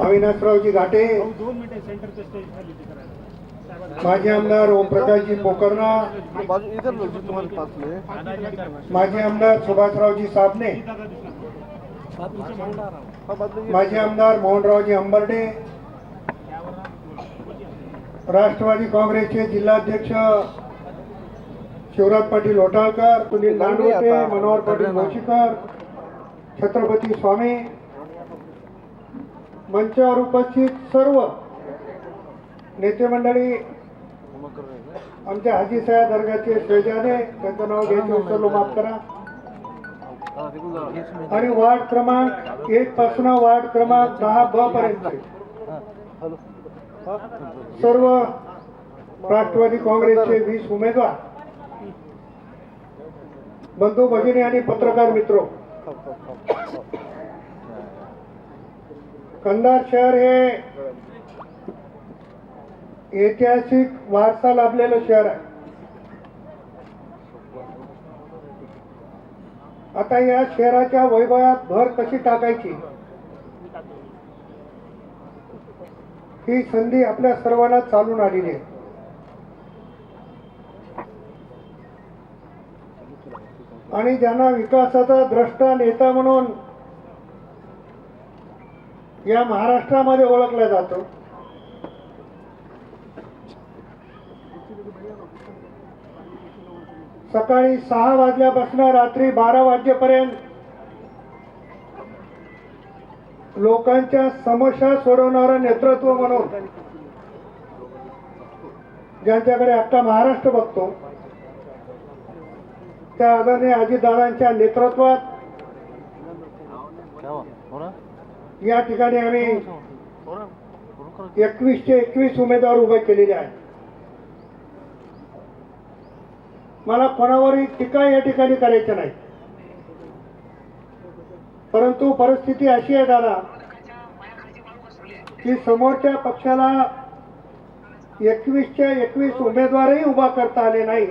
अविनाशरावजी घाटे. माजी आमदार ओमप्रकाशजी पोकर्णा. माजी आमदार सुभाषरावजी साबणे. माजी आमदार मोहनरावजी अंबर्डे. राष्ट्रवादी काँग्रेसचे जिल्हाध्यक्ष शिवराज पाटील होटाळकर सुनील नांदवटे मनोहर पाटील भोशीकर छत्रपती स्वामी. मंचावर उपस्थित सर्व नेते मंडळी आमच्या हाजी रहे आमच्या दर्गाचे शेजाने त्यांचं नाव घ्यायचं उचललो माफ करा. आणि वार्ड क्रमांक एक पासून वार्ड क्रमांक दहा ब पर्यंत. सर्व राष्ट्रवादी काँग्रेसचे वीस उमेदवार बंधू भगिनी आणि पत्रकार मित्र. कंधार शहर हे ऐतिहासिक वारसा लाभलेलं शहर आहे. आता या शहराच्या वैभवात भर कशी टाकायची? ही संधी आपल्या सर्वांना चालून आलेली आहे. आणि ज्यांना विकासाचा द्रष्टा नेता म्हणून या महाराष्ट्रामध्ये ओळखलं जातं. सकाळी सहा वाजल्यापासून रात्री बारा वाजेपर्यंत लोकांच्या समस्या सोडवणारं नेतृत्व म्हणून ज्यांच्याकडे आता महाराष्ट्र बघतो त्या आदरणीय अजितदादांच्या नेतृत्वात क्या हुआ हो रहा या ठिकाणी आम्ही एकवीसशे एकवीस उमेदवार उभे केलेले आहेत. मला कोणावरही टीका या ठिकाणी करायचं नाही परंतु परिस्थिती अशी आहे दादा की समोरच्या पक्षाला एकवीसच्या एकवीस उमेदवारही उभा करता आले नाही.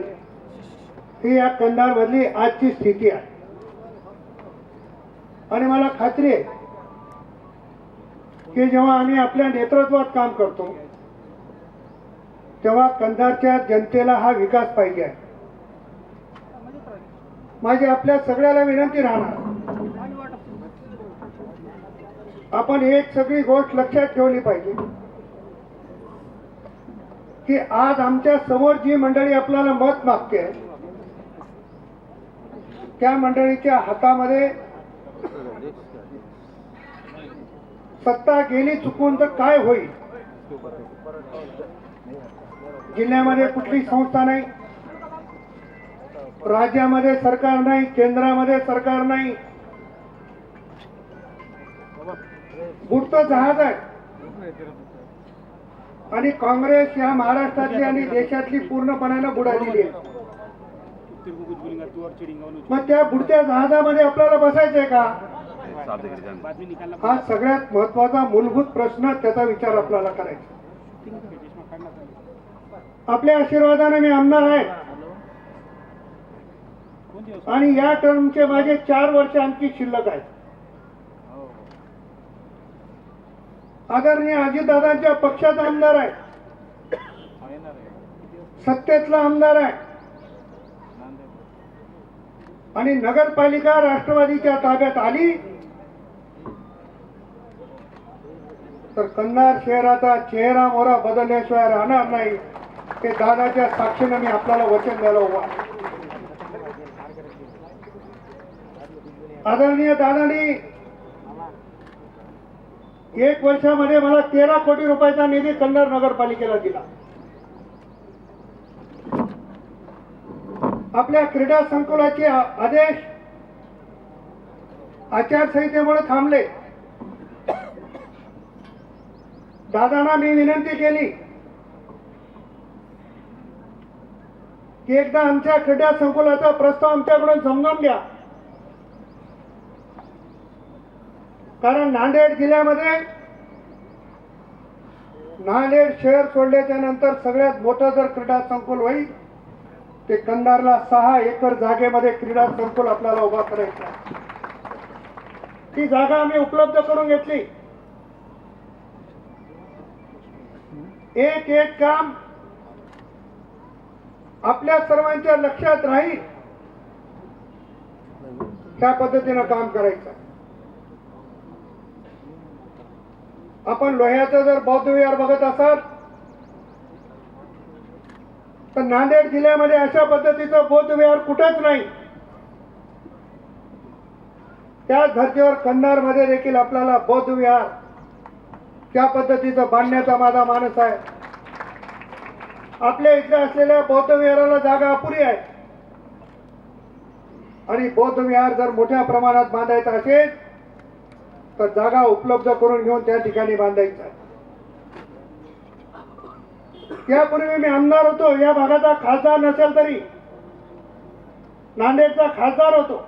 ही या कंधारमधली आजची स्थिती आहे. आणि मला खात्री आहे की जेव्हा आम्ही आपल्या नेतृत्वात काम करतो तेव्हा कंधारच्या जनतेला हा विकास पाहिजे आहे. माझी आपल्या सगळ्याला विनंती राहणार. आपण एक सगळी गोष्ट लक्षात ठेवली पाहिजे की आज आमच्यासमोर जी मंडळी आपल्याला मत मागते त्या मंडळीच्या हातामध्ये सत्ता गेली चुकून तर काय होईल? जिल्ह्यामध्ये कुठली संस्था नाही. राज्यामध्ये सरकार नाही केंद्रामध्ये सरकार नाही. बुडतं जहाज आहे. आणि काँग्रेस या महाराष्ट्रातली आणि देशातली पूर्णपणानं बुडालेली आहे. मग त्या बुडत्या जहाजामध्ये आपल्याला बसायचंय का? हा सगळ्यात महत्त्वाचा मूलभूत प्रश्न त्याचा विचार आपल्याला करायचा. आपल्या आशीर्वादाने मी आमदार आहे. आणि या टर्मचे माझे चार वर्ष आणखी शिल्लक आहेत. आदरणीय अजितदादांच्या पक्षाचा आमदार आहे. सत्तेतला आमदार आहे. आणि नगरपालिका राष्ट्रवादीच्या ताब्यात आली. तर कन्नड शहराचा चेहरा मोहरा बदलल्याशिवाय राहणार नाही. हे दादाच्या साक्षीनं मी आपल्याला वचन द्यायला उभा आदरणीय दादानी एक वर्षामध्ये मला तेरा कोटी रुपयाचा निधी कन्नड नगरपालिकेला दिला. आपल्या क्रीडा संकुलाचे आदेश आचारसंहितेमुळे थांबले. दादांना मी विनंती केली की एकदा आमच्या क्रीडा संकुलाचा प्रस्ताव आमच्याकडून समजून घ्या. कारण नांदेड जिल्ह्यामध्ये नांदेड शहर सोडल्याच्या नंतर सगळ्यात मोठं जर क्रीडा संकुल होईल ते कंधारला सहा एकर जागेमध्ये क्रीडा संकुल आपल्याला उभा करायचं ती जागा आम्ही उपलब्ध करून घेतली. एक एक काम आपल्या सर्वांच्या लक्षात राहील. त्या पद्धतीनं काम करायचं. आपण लोह्याचं जर बौद्ध विहार बघत असाल तर नांदेड जिल्ह्यामध्ये अशा पद्धतीचं बौद्ध विहार कुठेच नाही. त्याच धर्तीवर कन्नारमध्ये देखील आपल्याला बौद्ध विहार त्या पद्धतीचं बांधण्याचा माझा मानस आहे. आपल्या इथे असलेल्या बौद्ध विहाराला जागा अपुरी आहे. आणि बौद्ध विहार जर मोठ्या प्रमाणात बांधायचा असेल तर जागा उपलब्ध करून घेऊन त्या ठिकाणी बांधायचा आहे. त्यापूर्वी मी आमदार होतो या भागाचा खासदार नसेल तरी. नांदेडचा खासदार होतो.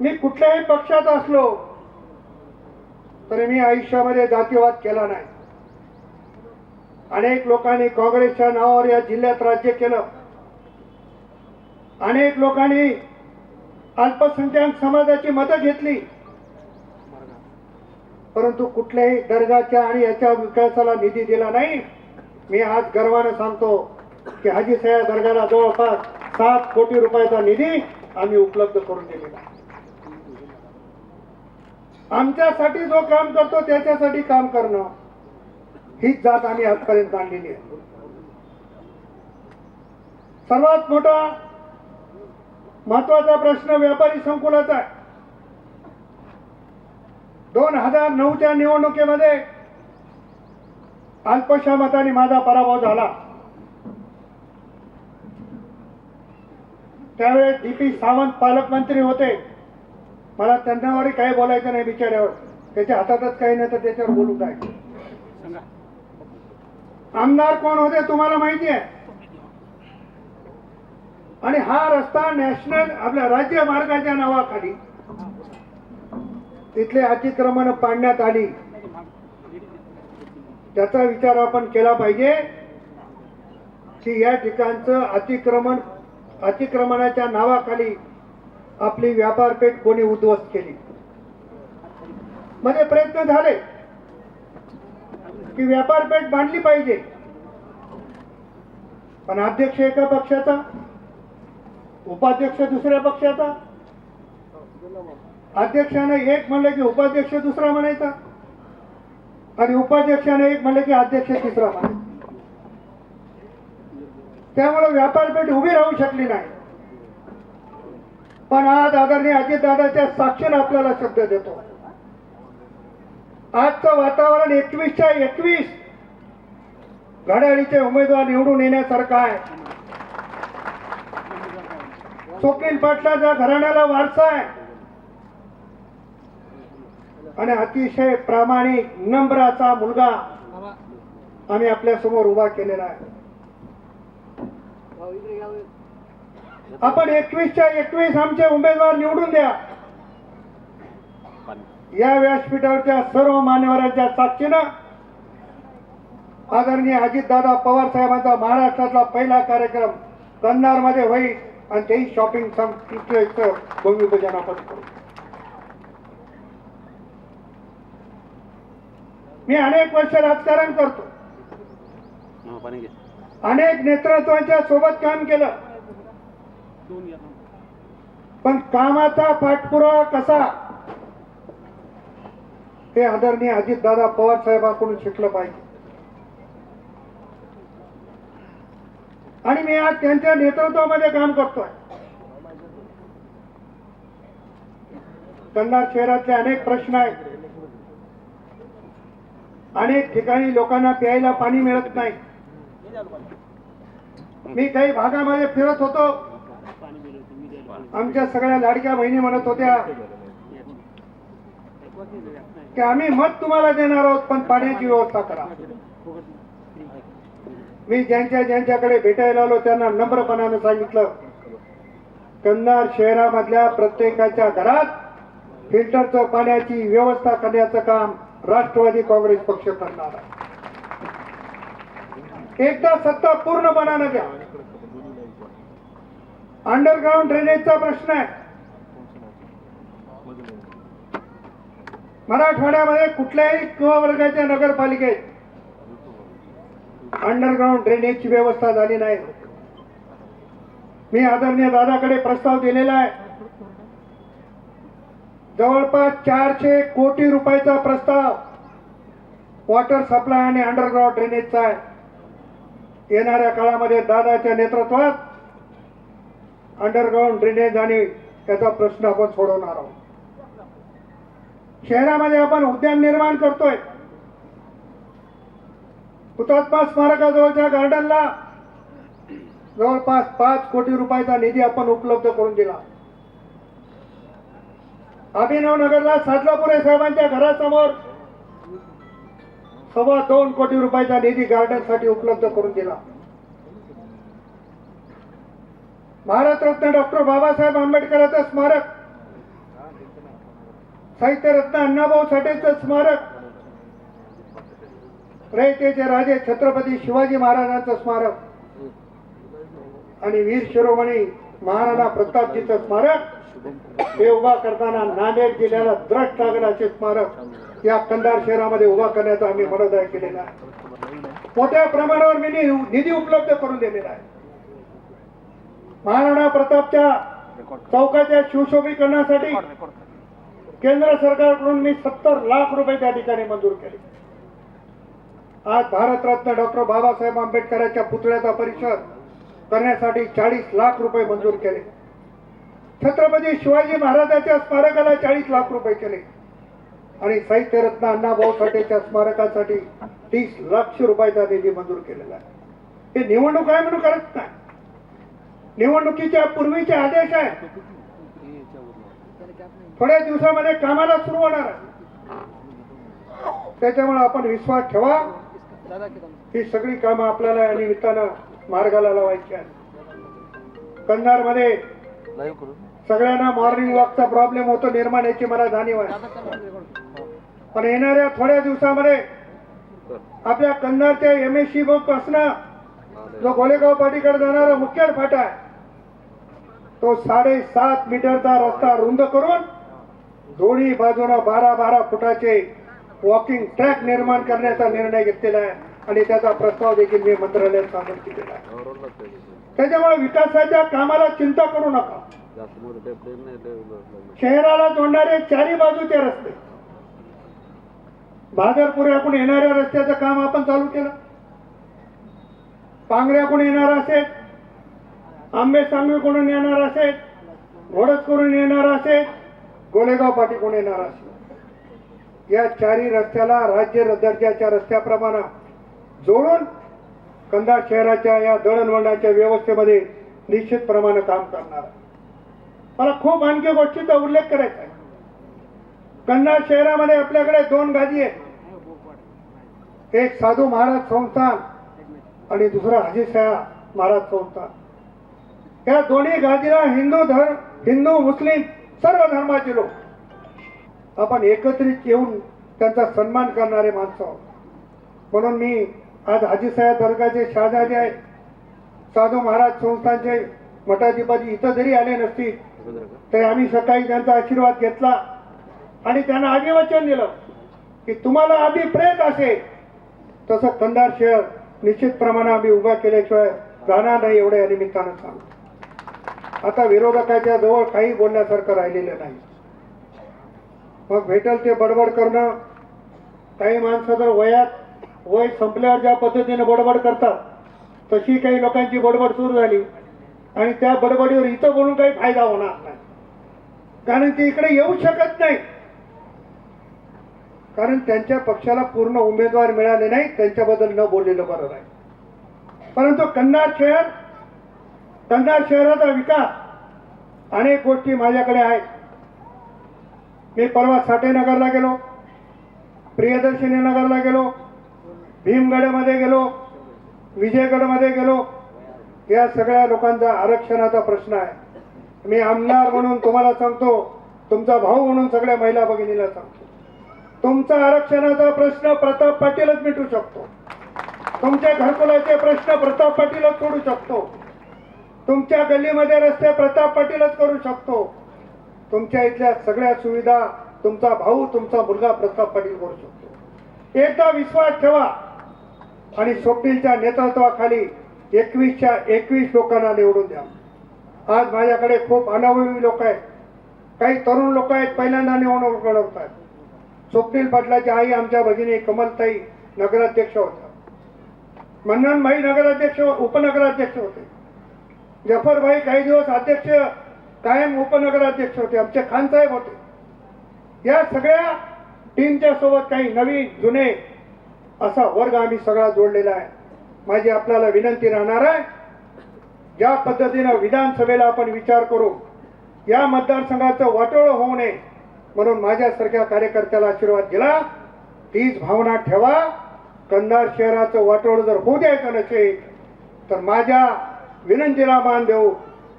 मी कुठल्याही पक्षात असलो तरी मी आयुष्यामध्ये जातीवाद केला नाही. अनेक लोकांनी काँग्रेसच्या नावावर या जिल्ह्यात राज्य केलं. अनेक लोकांनी अल्पसंख्याक समाजाची मतं घेतली. परंतु कुठल्याही दर्जाच्या आणि याच्या विकासाला निधी दिला नाही. मी आज गर्वानं सांगतो की हाजी साहेब दर्गाला जवळपास सात कोटी रुपयाचा निधी आम्ही उपलब्ध करून दिलेला आमच्यासाठी जो काम करतो त्याच्यासाठी काम करणं. हीच जात आम्ही आजपर्यंत मांडलेली आहे. सर्वात मोठा महत्त्वाचा प्रश्न व्यापारी संकुलाचा आहे. दोन हजार नऊच्या निवडणुकीमध्ये अल्पशा मताने माझा पराभव झाला. त्यावेळेस डी पी सावंत पालकमंत्री होते. मला त्यांच्यावर काही बोलायचं नाही बिचाऱ्यावर. त्याच्या हातातच काही नाही तर त्याच्यावर बोलू काय? आमदार कोण होते तुम्हाला माहिती आहे? आणि हा रस्ता नॅशनल आपल्या राज्य मार्गाच्या नावाखाली. तिथले अतिक्रमण पाडण्यात आली. त्याचा विचार आपण केला पाहिजे की या ठिकाणचं अतिक्रमण अतिक्रमणाच्या नावाखाली आपली व्यापारपेठ कोणी उद्ध्वस्त केली? मध्ये प्रयत्न झाले की व्यापारपेठ बांधली पाहिजे. पण अध्यक्ष एका पक्षाचा उपाध्यक्ष दुसऱ्या पक्षाचा. अध्यक्षाने एक म्हणलं की उपाध्यक्ष दुसरा म्हणायचा. आणि उपाध्यक्षाने एक म्हणलं की अध्यक्ष तिसरा म्हणायचा. त्यामुळे व्यापारपेठ उभी राहू शकली नाही. पण आज आदरणीय अजितदादाच्या साक्षीने आपल्याला शब्द देतो. आजचं वातावरण एकवीसच्या एकवीस. घड्याळीचे उमेदवार निवडून येण्यासारखं आहे. स्वप्नील पाटलाच्या घराण्याला वारसा आहे. आणि अतिशय प्रामाणिक नम्र मुलगा आम्ही आपल्यासमोर उभा केलेला आहे. आपण एकवीसच्या एकवीस आमचे उमेदवार निवडून द्या. या व्यासपीठावरच्या सर्व मान्यवरांच्या साक्षीनं आदरणीय अजितदादा पवार साहेबांचा महाराष्ट्रातला पहिला कार्यक्रम कन्नारमध्ये होईल आणि तेही शॉपिंग कॉम्प्लेक्सचं भूमिपूजन आपण करू. मी अनेक वर्ष राजकारण करतो. अनेक नेतृत्वाच्या सोबत काम केलं. पण कामाचा पाठपुरावा कसा? हे आदरणीय अजितदादा पवार साहेबांकडून शिकलं पाहिजे. आणि मी आज त्यांच्या नेतृत्वामध्ये काम करतोय. कन्नड शहरातले अनेक प्रश्न आहेत. अनेक ठिकाणी लोकांना प्यायला पाणी मिळत नाही. मी काही भागामध्ये फिरत होतो पाणी दिलं होतं मी द्यायला आमच्या सगळ्या लाडक्या बहिणी म्हणत होत्या की आम्ही मत तुम्हाला देणार आहोत पण पाण्याची व्यवस्था करा. मी ज्यांच्या ज्यांच्याकडे भेटायला आलो त्यांना नम्रपणानं सांगितलं कन्नार शहरामधल्या प्रत्येकाच्या घरात फिल्टरचं पाण्याची व्यवस्था करण्याचं काम राष्ट्रवादी काँग्रेस पक्ष करणार आहे. एकदा सत्ता पूर्णपणानं द्या अंडरग्राऊंड ड्रेनेजचा प्रश्न आहे. मराठवाड्यामध्ये कुठल्याही किंवा वर्गाच्या नगरपालिकेत अंडरग्राऊंड ड्रेनेजची व्यवस्था झाली नाही. मी आदरणीय दादाकडे प्रस्ताव दिलेला आहे. जवळपास चारशे कोटी रुपयाचा प्रस्ताव वॉटर सप्लाय आणि अंडरग्राऊंड ड्रेनेजचा आहे. येणाऱ्या काळामध्ये दादाच्या नेतृत्वात अंडरग्राऊंड ड्रेनेज आणि त्याचा प्रश्न आपण सोडवणार आहोत. शहरामध्ये आपण उद्यान निर्माण करतोय. हुतात्मा स्मारकाजवळच्या गार्डनला जवळपास पाच कोटी रुपयाचा निधी आपण उपलब्ध करून दिला. अभिनव नगरला सातलापुरे साहेबांच्या घरासमोर सव्वा दोन कोटी रुपयाचा निधी गार्डनसाठी उपलब्ध करून दिला. भारतरत्न डॉक्टर बाबासाहेब आंबेडकरांचं स्मारक. साहित्यरत्न अण्णाभाऊ साठेचं स्मारक. रयतेचे राजे छत्रपती शिवाजी महाराजांचं स्मारक. आणि वीर शिरोमणी महाराणा प्रतापजीचं स्मारक. हे उभा करताना नांदेड जिल्ह्याला द्रष्ट लागेल असे स्मारक. या कंधार शहरामध्ये उभा करण्याचा आम्ही मनोदय केलेला आहे. मोठ्या प्रमाणावर मी निधी उपलब्ध करून दिलेला आहे. महाराणा प्रतापच्या चौकाच्या सुशोभीकरणासाठी केंद्र सरकारकडून मी सत्तर लाख रुपये त्या ठिकाणी मंजूर केले. आज भारतरत्न डॉक्टर बाबासाहेब आंबेडकरांच्या पुतळ्याचा परिसर करण्यासाठी चाळीस लाख रुपये मंजूर केले. छत्रपती शिवाजी महाराजांच्या स्मारकाला चाळीस लाख रुपये केले. आणि साहित्यरत्न अण्णाभाऊ साठेच्या स्मारकासाठी तीस लाख रुपयाचा निधी मंजूर केलेला आहे. हे निवडणूक आहे म्हणून करत नाही. निवडणुकीच्या पूर्वीचे आदेश आहे थोड्या दिवसामध्ये कामाला सुरू होणार त्याच्यामुळे आपण विश्वास ठेवा. ही सगळी कामं आपल्याला या निमित्तानं मार्गाला लावायची आहेत. कंधारमध्ये सगळ्यांना मॉर्निंग वॉकचा प्रॉब्लेम होतो निर्माण याची मला जाणीव आहे. पण येणाऱ्या थोड्या दिवसामध्ये आपल्या कंधारच्या एम एस सी पासनं जो गोलेगाव पाटीकडे जाणारा मुख्य फाटा आहे तो साडेसात मीटरचा रस्ता रुंद करून दोन्ही बाजूला बारा बारा फुटाचे वॉकिंग ट्रॅक निर्माण करण्याचा निर्णय घेतलेला आहे. आणि त्याचा प्रस्ताव देखील मी मंत्रालयात सादर केलेला आहे. त्याच्यामुळे विकासाच्या कामाला चिंता करू नका. शहराला जोडणारे चारी बाजूचे रस्ते. बाजारपुऱ्याकडून येणाऱ्या रस्त्याचं काम आपण चालू केलं. पांगऱ्याकडून येणार असेल आंबे कोण येणार असेल घोडसकडून येणार असेल गोलेगाव पाटीकडून येणार असेल? या चारी रस्त्याला राज्य दर्जाच्या रस्त्याप्रमाणे जोडून कंधार शहराच्या या दळणवळणाच्या व्यवस्थेमध्ये निश्चित प्रमाणे काम करणार. मला खूप आणखी गोष्टीचा उल्लेख करायचा आहे. कंधार शहरामध्ये आपल्याकडे दोन गादी आहेत. एक साधू महाराज संस्थान आणि दुसरं हजीशाह महाराज संस्थान. या दोन्ही गादीला हिंदू धर्म हिंदू मुस्लिम सर्व धर्माचे लोक. आपण एकत्रित येऊन त्यांचा सन्मान करणारे माणसं आहोत. म्हणून मी आज हाजीसाहेब दर्गाचे शहाजादे आहेत. साधू महाराज संस्थांचे मठाधिपती इथं जरी आले नसतील तरी आम्ही सकाळी त्यांचा आशीर्वाद घेतला आणि त्यांना अभिवचन दिलं की तुम्हाला अभिप्रेत असेल. तसं कंधार शहर निश्चित प्रमाणात आम्ही उभा केल्याशिवाय राहणार नाही एवढ्या या निमित्तानं सांगतो. आता विरोधकाच्या जवळ काही बोलण्यासारखं राहिलेलं नाही. मग भेटल ते बडबड करणं काही माणसं जर वयात वय संपल्यावर ज्या पद्धतीने बडबड करतात तशी काही लोकांची बडबड सुरू झाली. आणि त्या बडबडीवर इथं बोलून काही फायदा होणार नाही. कारण ते इकडे येऊ शकत नाही. कारण त्यांच्या पक्षाला पूर्ण उमेदवार मिळाले नाही त्यांच्याबद्दल न बोललेलं बरं नाही. परंतु कन्नाड शहर कंधार शहराचा विकास अनेक गोष्टी माझ्याकडे आहेत. मी परवा साठेनगरला गेलो प्रियदर्शिनी नगरला गेलो भीमगडमध्ये गेलो विजयगडमध्ये गेलो. या सगळ्या लोकांचा आरक्षणाचा प्रश्न आहे. मी आमदार म्हणून तुम्हाला सांगतो तुमचा भाऊ म्हणून सगळ्या महिला भगिनीला सांगतो. तुमचा आरक्षणाचा प्रश्न प्रताप पाटीलच मिटू शकतो. तुमच्या घरकुलाचे प्रश्न प्रताप पाटीलच सोडू शकतो. तुमच्या गल्लीमध्ये रस्ते प्रताप पाटीलच करू शकतो. तुमच्या इथल्या सगळ्या सुविधा तुमचा भाऊ तुमचा मुलगा प्रताप पाटील करू शकतो. एकदा विश्वास ठेवा. आणि स्वप्नीलच्या नेतृत्वाखाली एकवीसच्या एकवीस लोकांना निवडून द्या. आज माझ्याकडे खूप अनुभवी लोक आहेत. काही तरुण लोक आहेत पहिल्यांदा निवडणूक लढवतात. स्वप्नील पाटलाची आई आमच्या भगिनी कमलताई नगराध्यक्ष होत्या. मन्ननभाई नगराध्यक्ष उपनगराध्यक्ष होते. जफरभाई काही दिवस अध्यक्ष कायम उपनगराध्यक्ष होते. आमचे खानसाहेब होते. या सगळ्या टीमच्या सोबत काही नवीन जुने असा वर्ग आम्ही सगळा जोडलेला आहे. माझी आपल्याला विनंती राहणार आहे ज्या पद्धतीनं विधानसभेला आपण विचार करू या मतदारसंघाचं वाटोळ होऊ नये म्हणून माझ्यासारख्या कार्यकर्त्याला आशीर्वाद दिला. तीच भावना ठेवा. कंधार शहराचं वाटोळ जर होऊ द्यायचं नसेल तर माझ्या विनंतीला मान देऊ.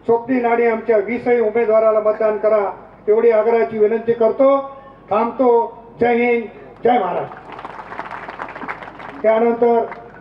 स्वप्नी आणि आमच्या वीसही उमेदवाराला मतदान करा. एवढी आग्रहाची विनंती करतो. थांबतो. जय हिंद. जय महाराष्ट्र. त्यानंतर